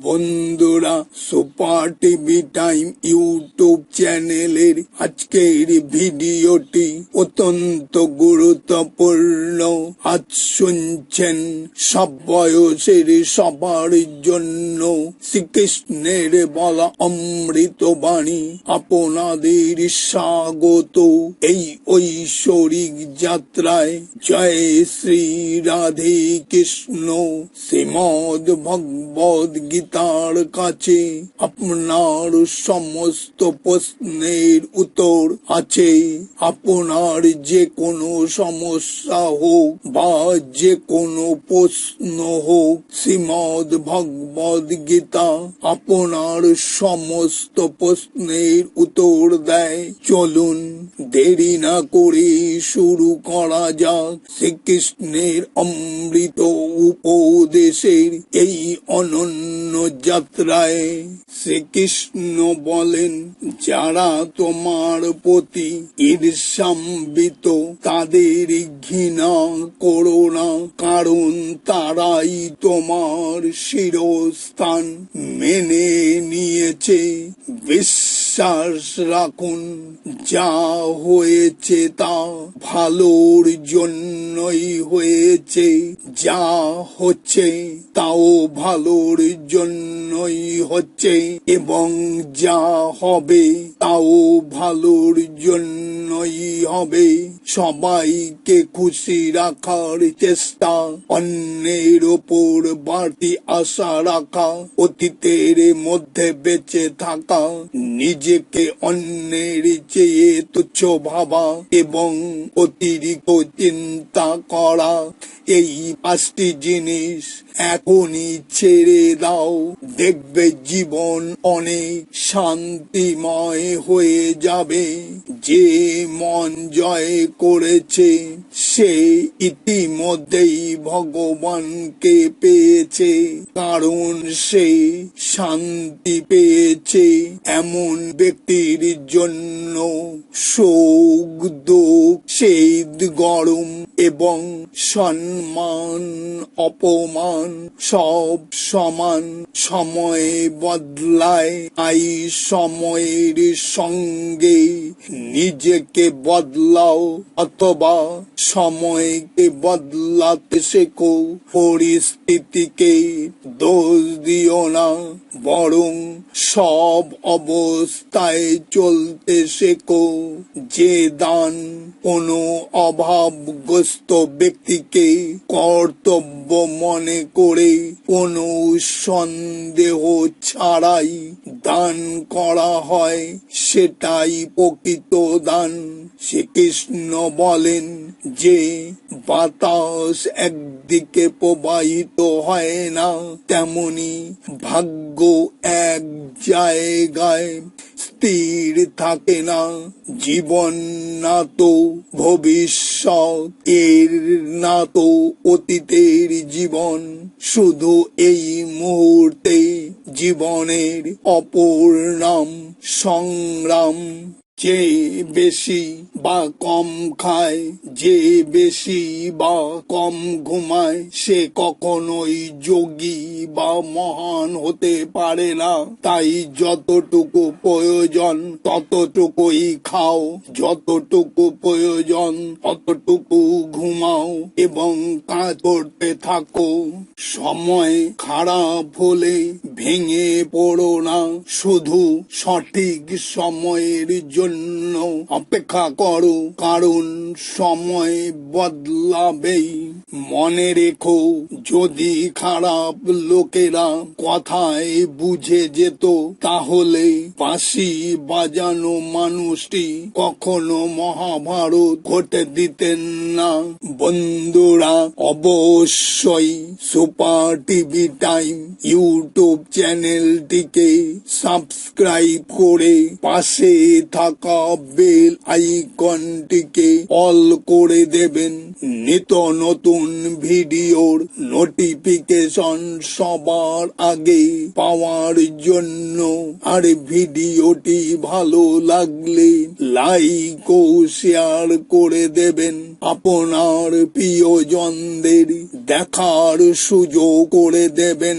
বন্ধুরা super TV time YouTube চ্যানেলের আজকের ভিডিওটি অত্যন্ত গুরুত্বপূর্ণ। আজ শুনছেন সব বয়সের সবার জন্য শ্রীকৃষ্ণের বলা অমৃত বাণী। আপনাদের স্বাগত এই ঐশ্বরিক যাত্রায়। জয় শ্রী রাধে কৃষ্ণ। শ্রীমদ ভগবদ গীতার কাছে আপনার সমস্ত প্রশ্নের উত্তর আছে। আপনার যে কোনো সমস্যা হোক বা যে কোনো প্রশ্ন হোক, শ্রীমদ ভগবদ গীতা আপনার সমস্ত প্রশ্নের উত্তর দেয়। চলুন দেরি না করে শুরু করা যাক। শ্রীকৃষ্ণের অমৃত উপদেশের এই অনন্য যাত্রায় শ্রীকৃষ্ণ বলেন, যারা তোমার প্রতি ঈর্ষাম্বিত তাদের ঘৃণা করো না, কারণ তারাই তোমার শিরস্থান মেনে নিয়েছে। বিশ্বাস রাখুন, যা হয়েছে তা ভালোর জন্যই হয়েছে, যা হচ্ছে তাও ভালোর জন্যই হচ্ছে এবং যা হবে তাও ভালোর জন্যই হবে। সবাইকে খুশি রাখার চেষ্টা, অন্যের ওপর বাড়তি আশা রাখা, অতীতের মধ্যে বেঁচে থাকা, নিজেকে অন্যের চেয়ে তুচ্ছ ভাবা এবং অতিরিক্ত চিন্তা করা। এই পাঁচটি জিনিস এখনই ছেড়ে দাও। দেখবে জীবন অনেক শান্তিময় হয়ে যাবে। যে মন জয় করেছে, সে ইতিমধ্যেই ভগবানকে পেয়েছে। কারণ সে শান্তি পেয়েছে এমন ব্যক্তির জন্য। শোক দুঃখ, শীত, গরম এবং সম্মান, অপমান সব সমান সময়ে বদলায়। আই সময়ের সঙ্গে নিজেকে বদলাও, অথবা সময়কে বদলাতে শেখো। পরিস্থিতিকে দোষ দিও না, বরং সব অবস্থায় চলতে শেখো। যে দান কোনো অভাবগ্রস্ত ব্যক্তিকে কর্তব্য মনে করে কোনো সন্দেহ ছাড়াই দান করা হয়, সেটাই প্রকৃত দান। শ্রীকৃষ্ণ বলেন যে, বাতাস একদিকে প্রবাহিত হয় না, তেমনি ভাগ্য এক জায়গায়। স্থির থাকে না, জীবন না তো ভবিষ্যৎ, এর না তো অতীতের জীবন। শুধু এই মুহূর্তে জীবনের অপর নাম সংগ্রাম। যে বেশি বা কম খায়, যে বেশি বা কম ঘুমায়, সে কখনোই যোগী বা মহান হতে পারে না। তাই যতটুকু প্রয়োজন ততটুকুই খাও, যতটুকু প্রয়োজন ততটুকু ঘুমাও এবং কাজ করতে থাকো। সময় খারাপ হলে ভেঙে পড়ো না, শুধু সঠিক সময়ের জন্য অপেক্ষা করো, কারণ সময় বদলাবেই। মনে রেখো, যদি খারাপ লোকেরা কথায় বুঝে যেত, তাহলে বাঁশি বাজানো মানুষটি কখনো মহাভারত ঘটে দিতেন না। বন্ধুরা, অবশ্যই সুপার টিভি টাইম ইউটিউব চ্যানেলটিকে সাবস্ক্রাইব করে পাশে থাকা বেল আইকনটিকে অল করে দেবেন। নিত নতুন ভিডিওর নোটিফিকেশন সবার আগে পাওয়ার জন্য। আর ভিডিওটি ভালো লাগলে লাইক ও শেয়ার করে দেবেন। আপনার প্রিয়জনদের দেখার সুযোগ করে দেবেন।